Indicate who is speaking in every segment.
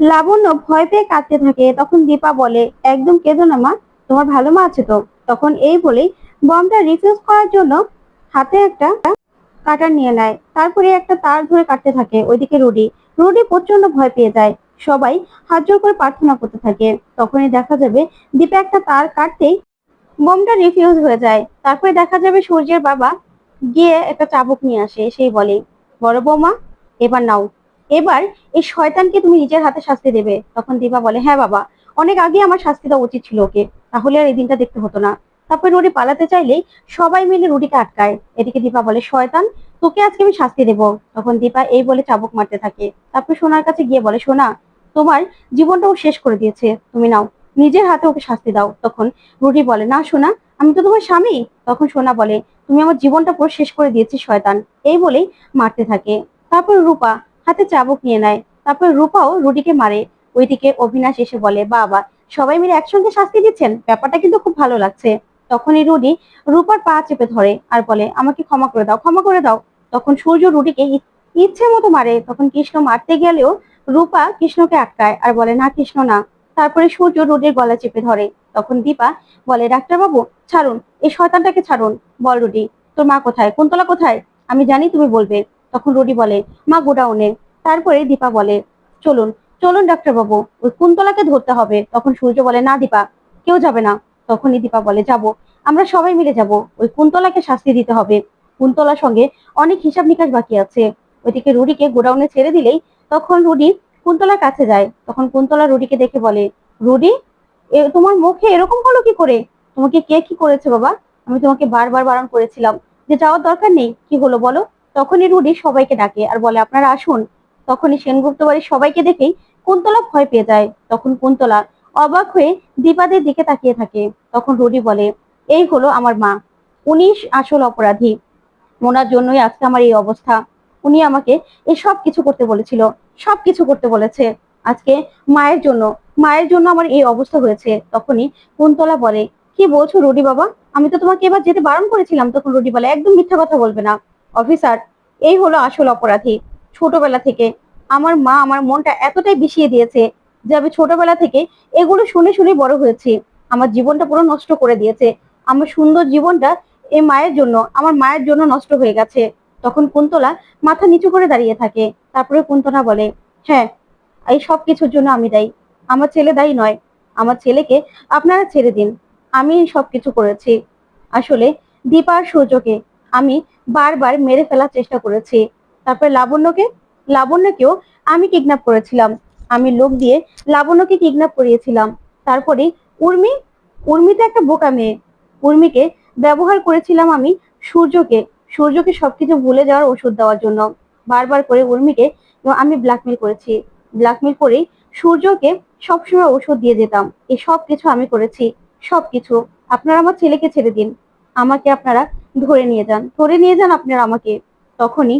Speaker 1: লাবণ্য ভয় পেয়ে কাঁদতে থাকে। তখন দীপা বলে, একদম কেঁদো না মা, তোমার ভালো মা আছে তো? তখন এই বলেই বমটা রিফিউজ করার জন্য হাতে একটা কাটার নিয়ে নেয়। তারপরে একটা তার ধরে কাটতে থাকে ওইদিকে রুডি। রুডি প্রচণ্ড ভয় পেয়ে যায়। সবাই হাত জোর করে প্রার্থনা করতে থাকে। তখনই দেখা যাবে দীপা একটা তার কাটতেই বোমটা রিফিউজ হয়ে যায়। তারপরে দেখা যাবে সূর্যের বাবা গিয়ে একটা চাবুক নিয়ে আসে। সেই বলে, বড় বৌমা, এবার নাও। এবার এই শয়তানকে তুমি নিজের হাতে শাস্তি দেবে। তখন দীপা বলে হ্যাঁ বাবা, অনেক আগে আমার শাস্তি দেওয়া উচিত ছিল ওকে। তাহলে আর এই দিনটা দেখতে হতো না। তারপরে রুডি পালাতে চাইলেই সবাই মিলে রুটিকে আটকায়। এদিকে দীপা বলে, শয়তান, তোকে আজকে আমি শাস্তি দেব। তখন দীপা এই বলে চাবুক মারতে থাকে। তারপর সোনার কাছে গিয়ে বলে, সোনা, তোমার জীবনটা ও শেষ করে দিয়েছে। তুমি নাও, নিজের হাতে ওকে শাস্তি দাও। তখন রুটি বলে, না সোনা, আমি তো তোমার স্বামী। তখন সোনা বলে, তুমি আমার জীবনটা পুরো শেষ করে দিয়েছি, শয়তান। এই বলেই মারতে থাকে। তারপর রূপা হাতে চাবুক নিয়ে নেয়। তারপর রূপাও রুডিকে মারে। ওইদিকে অভিনাশ এসে বলে, বাবা, সবাই মিলে একসঙ্গে শাস্তি দিচ্ছেন? ব্যাপারটা কিন্তু খুব ভালো লাগছে। তখনই রুডি রূপার পা চেপে ধরে আর বলে, আমাকে ক্ষমা করে দাও, ক্ষমা করে দাও। তখন সূর্য রুডিকে ইচ্ছে মতো মারে। তখন কৃষ্ণ মারতে গেলেও রূপা কৃষ্ণকে আটকায় আর বলে, না কৃষ্ণ, না। তারপরে সূর্য রুডির গলা চেপে ধরে। তখন দীপা বলে, ডাক্তারবাবু, ছাড়ুন, এই শয়তানটাকে ছাড়ুন। বল রুডি, তোর মা কোথায়? কুন্তলা কোথায়? আমি জানি তুমি বলবে। তখন রুডি বলে, মা গোডাউনে। তারপরে দীপা বলে, চলুন চলুন ডাক্তারবাবু, ওই কুন্তলাকে ধরতে হবে। তখন সূর্য বলে, না দীপা, কেউ যাবে না। তখনই দীপা বলে, যাব, আমরা সবাই মিলে যাব, ওই কুন্তলাকে শাস্তি দিতে হবে। কুন্তলার সঙ্গে অনেক হিসাব নিকাশ বাকি আছে। ওইদিকে রুডিকে গোডাউনে ছেড়ে দিলেই তখন রুডি কুন্তলার কাছে যায়। তখন কুন্তলা রুডিকে দেখে বলে, রুডি তোমার মুখে এরকম হলো কি করে? তোমাকে কে কি করেছে বাবা? আমি তোমাকে বারবার বারণ করেছিলাম। যে যাওয়ার দরকার নেই, কি হলো বলো? তখনই রুডি সবাইকে ডাকে আর বলে, আপনারা আসুন। তখনই সেনগুপ্ত বাড়ির সবাইকে দেখেই কুন্তলা ভয় পেয়ে যায়। তখন কুন্তলা অবাক হয়ে দীপাদের দিকে তাকিয়ে থাকে। তখন রুডি বলে, এই হলো আমার মা। উনি আসল অপরাধী। ওনার জন্যই আজকে আমার এই অবস্থা। উনি আমাকে এই সব কিছু করতে বলেছিল, সব কিছু করতে বলেছে। আজকে মায়ের জন্য মায়ের জন্য আমার এই অবস্থা হয়েছে। তখনই কুন্তলা বলে, কি বলছো রুডি বাবা? আমি তো তোমাকে এবার যেতে বারণ করেছিলাম। তখন রুডি বলে, একদম মিথ্যা কথা বলবে না। অফিসার, এই হলো আসল অপরাধী। ছোটবেলা থেকে আমার মা আমার মনটা এতটাই বিষিয়ে দিয়েছে যে আমি ছোটবেলা থেকে এগুলো শুনে শুনে বড় হয়েছি। আমার জীবনটা পুরো নষ্ট করে দিয়েছে। আমার সুন্দর জীবনটা এই মায়ের জন্য, আমার মায়ের জন্য নষ্ট হয়ে গেছে। তখন কুন্তলা মাথা নিচু করে দাঁড়িয়ে থাকে। তারপরে কুন্তলা বলে হ্যাঁ এই সব কিছুর জন্য আমি দায়ী। আমার ছেলে দায়ী নয়। আমার ছেলেকে আপনারা ছেড়ে দিন। আমি সব কিছু করেছি। আসলে দীপার সূর্যকে আমি বারবার মেরে ফেলার চেষ্টা করেছি। তারপরে লাবণ্যকে, লাবণ্যকেও আমি কিডন্যাপ করেছিলাম। আমি লোক দিয়ে লাবণ্যকে কিডন্যাপ করিয়েছিলাম। তারপরে উর্মি উর্মি তো একটা বোকা মেয়ে। উর্মিকে ব্যবহার করেছিলাম আমি সূর্যকে। সূর্যকে সবকিছু ভুলে যাওয়ার ওষুধ দেওয়ার জন্য। বারবার করে উর্মিকে আমি ব্ল্যাকমেল করেছি। ব্ল্যাকমেল করেই সূর্যকে সবসময় ওষুধ দিয়ে যেতাম। এই সব কিছু আমি করেছি। সবকিছু আপনারা আমার ছেলেকে ছেড়ে দিন। আমাকে আপনারা ধরে নিয়ে যান। ধরে নিয়ে যান আপনারা আমাকে। তখনই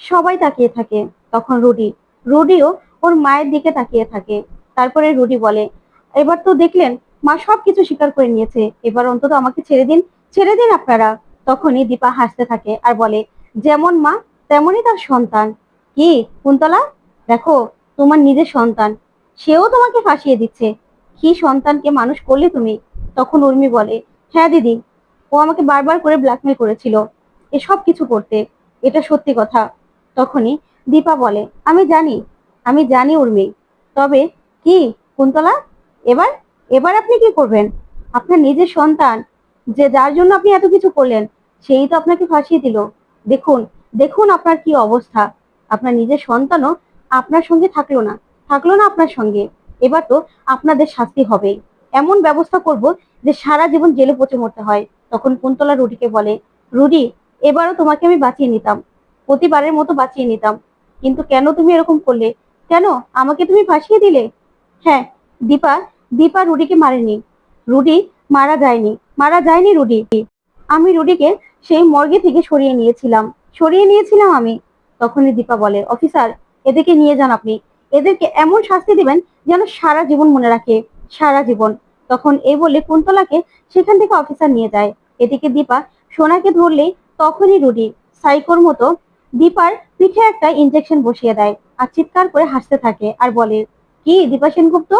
Speaker 1: সবাই তাকিয়ে থাকে। তখন রুডি, রুডিও ওর মায়ের দিকে তাকিয়ে থাকে। তারপরে রুডি বলে, এবার তো দেখলেন, মা সবকিছু স্বীকার করে নিয়েছে। এবার অন্তত আমাকে ছেড়ে দিন ছেড়ে দিন আপনারা। তখনই দীপা হাসতে থাকে আর বলে, যেমন মা, তেমনই তার সন্তান। কি, কুন্তলা? দেখো, তোমার নিজের সন্তান। সেও তোমাকে ফাঁসিয়ে দিচ্ছে। কি সন্তানকে মানুষ করলে তুমি? তখন উর্মি বলে হ্যাঁ দিদি, ও আমাকে বারবার করে ব্ল্যাকমেল করেছিল এসব কিছু করতে। এটা সত্যি কথা। তখনই দীপা বলে, আমি জানি আমি জানি উর্মি। তবে কি, কুন্তলা? এবার এবার আপনি কি করবেন? আপনার নিজের সন্তান, যে যার জন্য আপনি এত কিছু করলেন, সেই তো আপনাকে ফাঁসিয়ে দিল। দেখুন দেখুন আপনার কি অবস্থা। আপনার নিজের সন্তানও আপনার সঙ্গে থাকল না থাকল না আপনার সঙ্গে। এবার তো আপনাদের শাস্তি হবে এমন ব্যবস্থা করব যে সারা জীবন জেলে পচে মরতে হয়। তখন কুন্তলা রুডিকে বলে, রুডি, এবারও তোমাকে আমি বাঁচিয়ে নিতাম। প্রতিবারের মতো বাঁচিয়ে নিতাম। কিন্তু কেন তুমি এরকম করলে? কেন? আমাকে তুমি ফাঁসিয়ে দিলে? হ্যাঁ দীপা দীপা রুডিকে মারেনি। রুডি মারা যায়নি। মারা যায়নি রুডি। আমি রুডিকে সেই মর্গে থেকে সরিয়ে নিয়েছিলাম। সরিয়ে নিয়েছিলাম আমি। তখনই দীপা বলে, অফিসার, এদেরকে নিয়ে যান আপনি। এদেরকে এমন শাস্তি দিবেন যেন সারা জীবন মনে রাখে। সারা জীবন। তখন এই বলে কুন্তলাকে সেখান থেকে অফিসার নিয়ে যায়। এদিকে দীপা সোনাকে ধরলেই তখনই রুডি সাইকোর মতো দীপার পিঠে একটা ইনজেকশন বসিয়ে দেয় আর চিৎকার করে হাসতে থাকে আর বলে, কি দীপা সেনগুপ্ত?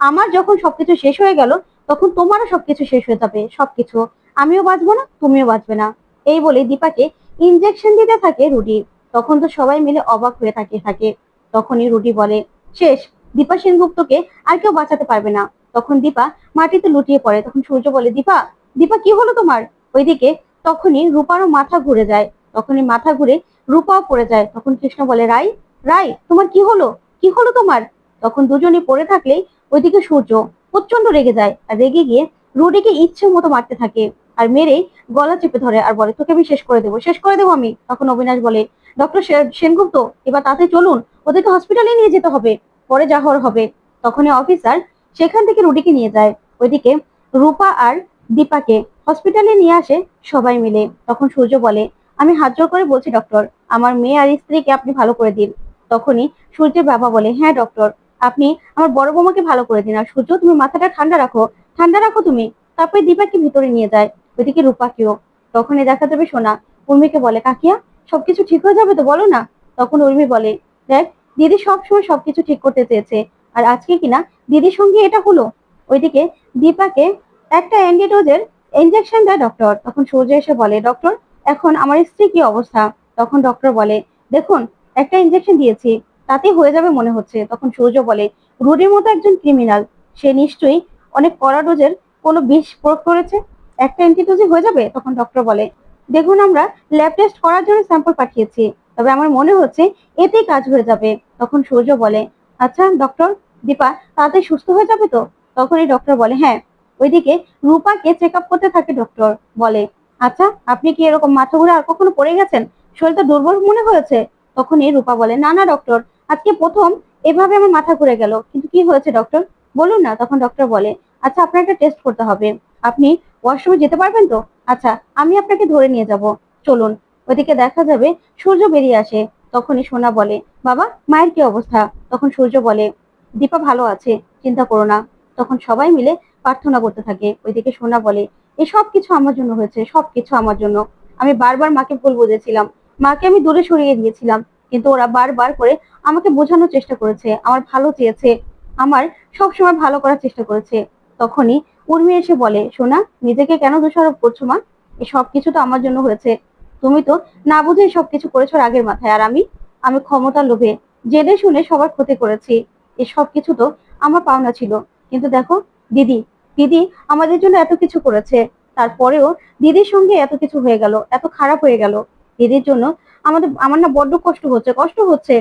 Speaker 1: আমার যখন সবকিছু শেষ হয়ে গেল, তখন তোমারও সবকিছু শেষ হয়ে যাবে, সবকিছু। আমিও বাঁচবো না, তুমিও বাঁচবে না। এই বলে দীপাকে ইনজেকশন দিতে থাকে রুডি। তখন তো সবাই মিলে অবাক হয়ে থাকে থাকে। তখনই রুডি বলে, শেষ, দীপা সেনগুপ্তকে আর কেউ বাঁচাতে পারবে না। তখন দীপা মাটিতে লুটিয়ে পড়ে। তখন সূর্য বলে, দীপা দীপা, কি হলো তোমার? ওইদিকে তখনই রূপারও মাথা ঘুরে যায়। তখনই মাথা ঘুরে রূপাও পড়ে যায়। তখন কৃষ্ণ বলে, রাই রাই, তোমার কি হলো? কি হলো তোমার? তখন দুজনে পড়ে থাকলেই ওইদিকে সূর্য প্রচণ্ড রেগে যায় আর রেগে গিয়ে রুডিকে ইচ্ছে মতো মারতে থাকে আর মেরে গলা চেপে ধরে আর বলে, তোকে আমি শেষ করে দেবো, শেষ করে দেবো আমি? তখন অবিনাশ বলে, ডক্টর সেনগুপ্ত, এবার তাতে চলুন ওদেরকে হসপিটালে নিয়ে যেতে হবে, পরে যা হওয়ার হবে। তখনই অফিসার সেখান থেকে রুডিকে নিয়ে যায়। ওইদিকে রূপা আর দীপাকে হসপিটালে নিয়ে আসে সবাই মিলে। তখন সূর্য বলে আমি হাত জোর করে বলছি, ডক্টর, আমার মেয়ে আর স্ত্রীকে আপনি ভালো করে দিন। তখনই সূর্যের বাবা বলে হ্যাঁ ডক্টর, আপনি আমার বড় বৌমাকে ভালো করে দিন। আর সূর্য, তুমি মাথাটা ঠান্ডা রাখো। ঠান্ডা রাখো তুমি। তারপরে দীপাকে ভিতরে নিয়ে যায়, ওইদিকে রূপাকেও। তখনই দেখা যাবে সোনা। উর্মিকে বলে, কাকিয়া, সবকিছু ঠিক হয়ে যাবে তো বলো না? তখন উর্মি বলে, দেখ, দিদি সবসময় সবকিছু ঠিক করতে চেয়েছে। আর আজকে কিনা দিদির সঙ্গে এটা হলো? ওইদিকে দীপাকে একটা অ্যান্টিডোজের ইনজেকশন দেয় ডক্টর। তখন সূর্য এসে বলে, ডক্টর এখন আমার স্ত্রী কি অবস্থা? তখন ডক্টর বলে, দেখুন, একটা ইনজেকশন দিয়েছি, তাতে হয়ে যাবে মনে হচ্ছে। তখন সূর্য বলে রুডির মতো একজন ক্রিমিনাল সে নিশ্চয়ই অনেক কড়া ডোজের কোনো বিষ প্রয়োগ করেছে? একটা অ্যান্টিডোজে হয়ে যাবে? তখন ডক্টর বলে, দেখুন, আমরা ল্যাব টেস্ট করার জন্য স্যাম্পল পাঠিয়েছি, তবে আমার মনে হচ্ছে এতেই কাজ হয়ে যাবে। তখন সূর্য বলে আচ্ছা ডক্টর দীপা, তাড়াতাড়ি সুস্থ হয়ে যাবে তো? তখনই ডক্টর বলে হ্যাঁ। ওইদিকে রূপাকে চেক আপ করতে থাকে ডক্টর বলে আচ্ছা আপনি কি এরকম মাথা ঘুরে আর কখনো পড়ে গেছেন? শরীরটা দুর্বল মনে হয়েছে? তখনই রূপা বলে, না না ডক্টর আজকে প্রথম এভাবে আমার মাথা ঘুরে গেল। কিন্তু কি হয়েছে ডক্টর বলুন না। তখন ডক্টর বলে আচ্ছা আপনার একটা টেস্ট করতে হবে। আপনি ওয়াশরুমে যেতে পারবেন তো? আচ্ছা আমি আপনাকে ধরে নিয়ে যাব। চলুন ওইদিকে দেখা যাবে সূর্য বেরিয়ে আসে। তখনই সোনা বলে, বাবা, মায়ের কি অবস্থা? তখন সূর্য বলে, দীপা ভালো আছে, চিন্তা করো না। তখন সবাই মিলে প্রার্থনা করতে থাকে। ওইদিকে সোনা বলে এই সব কিছু আমার জন্য হয়েছে, সব কিছু আমার জন্য। আমি বারবার মাকে ভুল বুঝেছিলাম। মাকে আমি দূরে সরিয়ে দিয়েছিলাম, কিন্তু ওরা বারবার করে আমাকে বোঝানোর চেষ্টা করেছে, আমার ভালো চেয়েছে, আমার সব সময় ভালো করার চেষ্টা করেছে। তখনই উর্মি এসে বলে, সোনা, নিজেকে কেন দোষারোপ করছ মা? এই সব কিছু তো আমার জন্য হয়েছে। তুমি তো না বুঝে সবকিছু করেছ আগের মাথায়, আর আমি আমি ক্ষমতা লোভে। জেনে শুনে সবার ক্ষতি করেছি। এই সব কিছু তো আমার পাওনা ছিল। কিন্তু দেখো, দিদি দিদি আমাদের জন্য এত কিছু করেছে। তারপরেও দিদির সঙ্গে এত কিছু হয়ে গেল, এত খারাপ হয়ে গেল। দিদির জন্য আমাদের, আমার না বড্ড কষ্ট হচ্ছে কষ্ট হচ্ছে।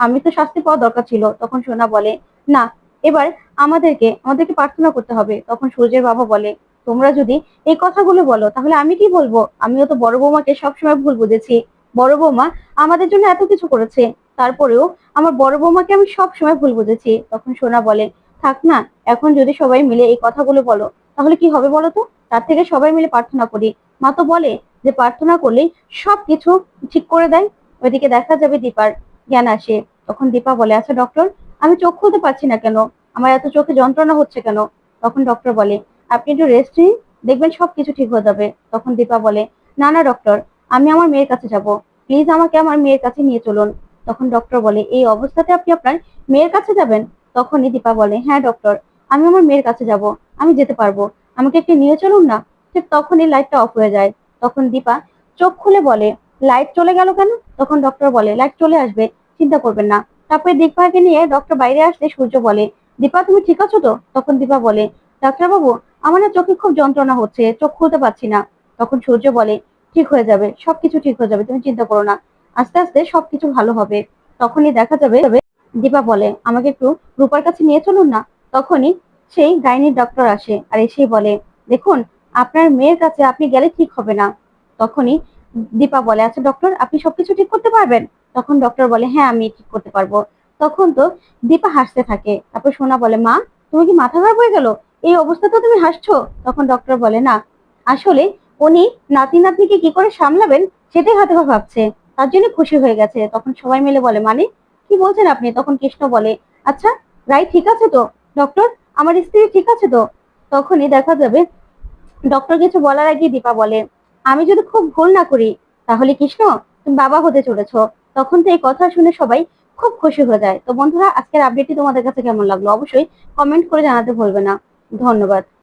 Speaker 1: আমি তো শাস্তি পাওয়া দরকার ছিল। তখন সোনা বলে, না, এবার আমাদেরকে আমাদেরকে প্রার্থনা করতে হবে। তখন সূর্যের বাবা বলে, তোমরা যদি এই কথাগুলো বলো, তাহলে আমি কি বলব? আমিও তো বড় বৌমাকে সবসময় ভুল বুঝেছি। বড় বৌমা আমাদের জন্য এত কিছু করেছে। তারপরেও আমার বড় বৌমাকে আমি সব সময় ভুল বুঝেছি। তখন সোনা বলে থাক না, এখন যদি সবাই মিলে এই কথাগুলো বলো, তাহলে কি হবে বলো তো? তার থেকে সবাই মিলে প্রার্থনা করি। মা তো বলে যে প্রার্থনা করলেই সব কিছু ঠিক করে দেয়। ওইদিকে দেখা যাবে দীপার জ্ঞান আসে। তখন দীপা বলে আচ্ছা ডক্টর আমি চোখ খুলতে পারছি না কেন? আমার এত চোখে যন্ত্রণা হচ্ছে কেন? তখন ডক্টর বলে, আপনি একটু রেস্ট নিন, দেখবেন সব কিছু ঠিক হয়ে যাবে। তখন দীপা বলে, না না ডক্টর আমি আমার মেয়ের কাছে যাব। প্লিজ আমাকে আমার মেয়ের কাছে নিয়ে চলুন। তখন ডক্টর বলে, এই অবস্থাতে আপনি আপনার মেয়ের কাছে যাবেন? তখনই দীপা বলে হ্যাঁ ডক্টর আমি আমার মেয়ের কাছে যাব, আমি যেতে পারব। আমাকে একটু নিয়ে চলুন না? ঠিক তখনই লাইটটা অফ হয়ে যায়। তখন দীপা চোখ খুলে বলে লাইট চলে গেল কেন? তখন ডক্টর বলে লাইট চলে আসবে, চিন্তা করবেন না। তারপরে দীপাকে নিয়ে ডক্টর বাইরে আসলে সূর্য বলে, দীপা, তুমি ঠিক আছো তো? তখন দীপা বলে, ডাক্তারবাবু, আমার না চোখে খুব যন্ত্রণা হচ্ছে, চোখ খুলতে পারছি না। তখন সূর্য বলে, ঠিক হয়ে যাবে, সবকিছু ঠিক হয়ে যাবে, তুমি চিন্তা করো না। আস্তে আস্তে সবকিছু ভালো হবে। তখনই দেখা যাবে দীপা বলে, আমাকে একটু রূপার কাছে নিয়ে চলুন না? তখনই সেই গাইনির ডক্টর আসে আর এসেই বলে, দেখুন, আপনার মেয়ের কাছে আপনি গেলে ঠিক হবে না। তখনই দীপা বলে আচ্ছা ডক্টর, আপনি সবকিছু ঠিক করতে পারবেন? তখন ডক্টর বলে হ্যাঁ আমি ঠিক করতে পারব। তখন তো দীপা হাসতে থাকে। তারপর সোনা বলে, মা, তুমি কি মাথা খারাপ হয়ে গেল? এই অবস্থাতে তুমি হাসছো? তখন ডক্টর বলে, না, আসলে উনি নাতি নাতনিকে কি করে সামলাবেন, সেটাই হয়তো ভাবছে। তার জন্য খুশি হয়ে গেছে। তখন সবাই মিলে বলে মানে কি বলছেন আপনি? তখন কৃষ্ণ বলে আচ্ছা রাই ঠিক আছে তো? ডক্টর আমার স্ত্রী ঠিক আছে তো? তখনই দেখা যাবে ডক্টর কিছু বলার আগে দীপা বলে, আমি যদি খুব ভুল না করি, তাহলে কৃষ্ণ, তুমি বাবা হতে চলেছ। তখন তো এই কথা শুনে সবাই খুব খুশি হয়ে যায়। তো বন্ধুরা, আজকের আপডেটটি তোমাদের কাছে কেমন লাগল? অবশ্যই কমেন্ট করে জানাতে ভুলবে না। ধন্যবাদ।